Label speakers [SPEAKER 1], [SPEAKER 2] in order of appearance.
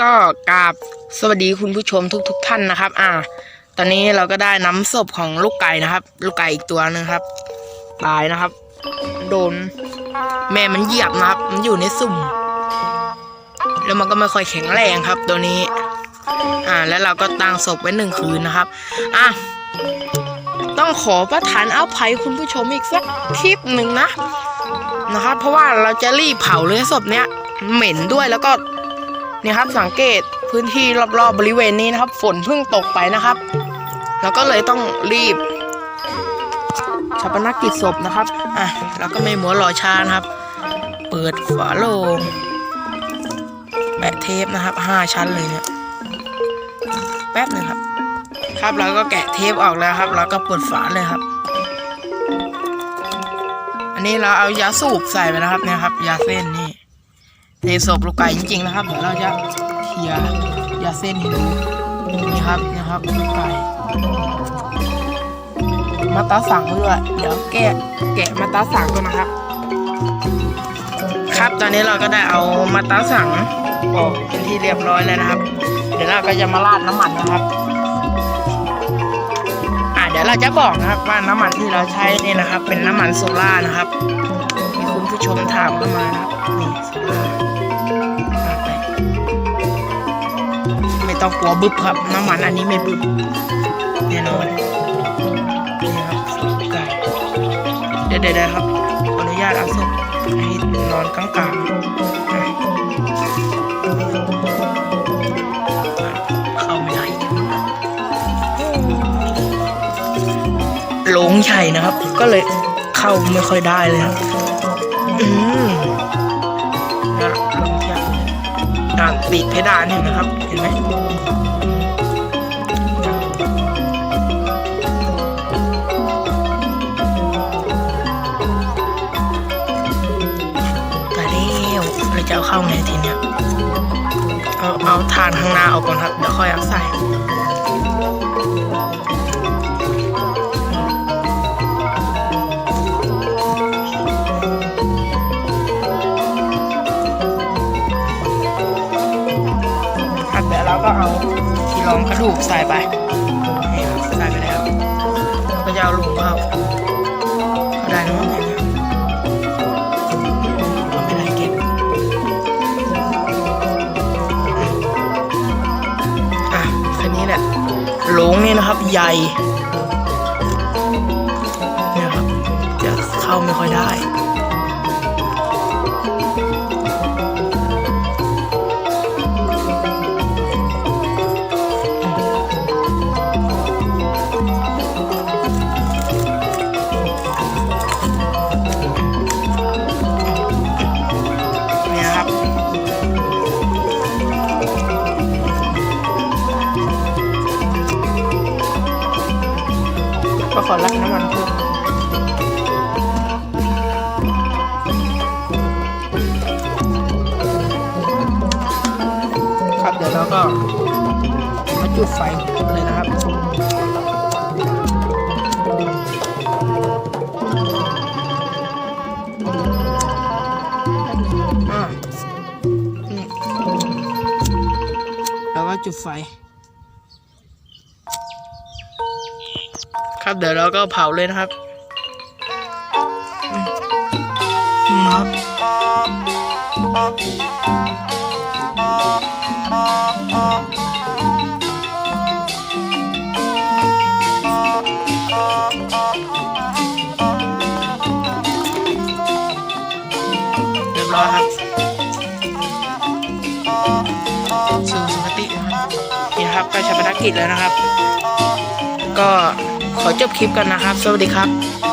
[SPEAKER 1] ก็กราบสวัสดีคุณผู้ชมทุกๆทท่านนะครับ อ่า ตอนนี้เราก็ได้น้ำศพของลูกไก่นะครับ ลูกไก่อีกตัวหนึงครับ ตายนะครับ โดน แม่มันเหยียบนะครับ มันอยู่ในสุ่ม แล้วมันก็ไม่ค่อยแข็งแรงครับ ตัวนี้ อ่า แล้วเราก็ตั้งศพไว้หนึ่งคืนนะครับ อะต้องขอประทานเอาภัยคุณผู้ชมอีกสักคลิปหนึ่งนะนะครับ เพราะว่าเราจะรีบเผาเลยศพเนี้ยเหม็นด้วยแล้วก็ นี่ครับสังเกตพื้นที่รอบๆบริเวณนี้นะครับ ฝนเพิ่งตกไปนะครับ แล้วก็เลยต้องรีบชาปนกิจศพนะครับ อะแล้วก็ไม่หมัวรอช้านะครับ เปิดฝาโลงแปะเทปนะครับห้าชั้นเลยเนี่ยแป๊บหนึ่งครับ ครับเราก็แกะเทปออกแล้วครับแล้วก็เปิดฝาเลยครับ อันนี้เราเอายาสูบใส่ไปนะครับเนี่ยครับ ยาเส้นนี่ เทศพลูกไก่จริงๆนะครับเดี๋ยวเราจะเคลียร์ยาเส้นให้ดูนี่ครับนี่ครับลูกไก่มาตาสั่งด้วยเดี๋ยวแกะแกะมาตาสั่งก่อนนะครับ ครับตอนนี้เราก็ได้เอามาตาสั่งออกเป็นที่เรียบร้อยแล้วนะครับ เดี๋ยวเราก็จะมาราดน้ำมันนะครับอ่าเดี๋ยวเราจะบอกนะครับว่าน้ำมันที่เราใช้นี่นะครับ เป็นน้ำมันโซล่านะครับมีคุณผู้ชมถามเข้ามานะครับนี่โซล่า ต้องกลัวบึบครับ น้ำมันอันนี้ไม่บึบแน่นอนนี่ครับศพไก่เดี๋ยวเดี๋ยวเดี๋ยวครับ ขออนุญาตเอาศพให้นอนกลางๆอะเข้าไม่ได้หลงใหญ่นะครับ ก็เลยเข้าไม่ค่อยได้เลยครับ เพดานเห็นไหมครับ เห็นไหมแต่แล้วเราจะเอาเข้าไงทีเนี้ยเอาเอาทานข้างหน้าออกก่อนครับ เดี๋ยวค่อยเอาใส่ ก็เอาที่รองกระดูกใส่ไปนี่ครับใส่ไปแล้วเราก็จะเอาลงเข้าก็ได้นะมั้งเนี่ยก็ไม่ได้เก็บอะค่นี้แหละโหลงนี่นะครับใหญ่เนี่ยครับจะเข้าไม่ค่อยได้ อรักน้ำมันพิ่มครับเดี๋ยวเราก็มาจุดไฟเลยนะครับจุดไฟ ครับเดี๋ยวเราก็เผาเลยนะครับอืมอืมครับเรียบร้อยครับสู่สุคตินะครับนี่นะครับก็ชาปนกิจแล้วนะครับ ก็ ขอจบคลิปกันนะครับ สวัสดีครับ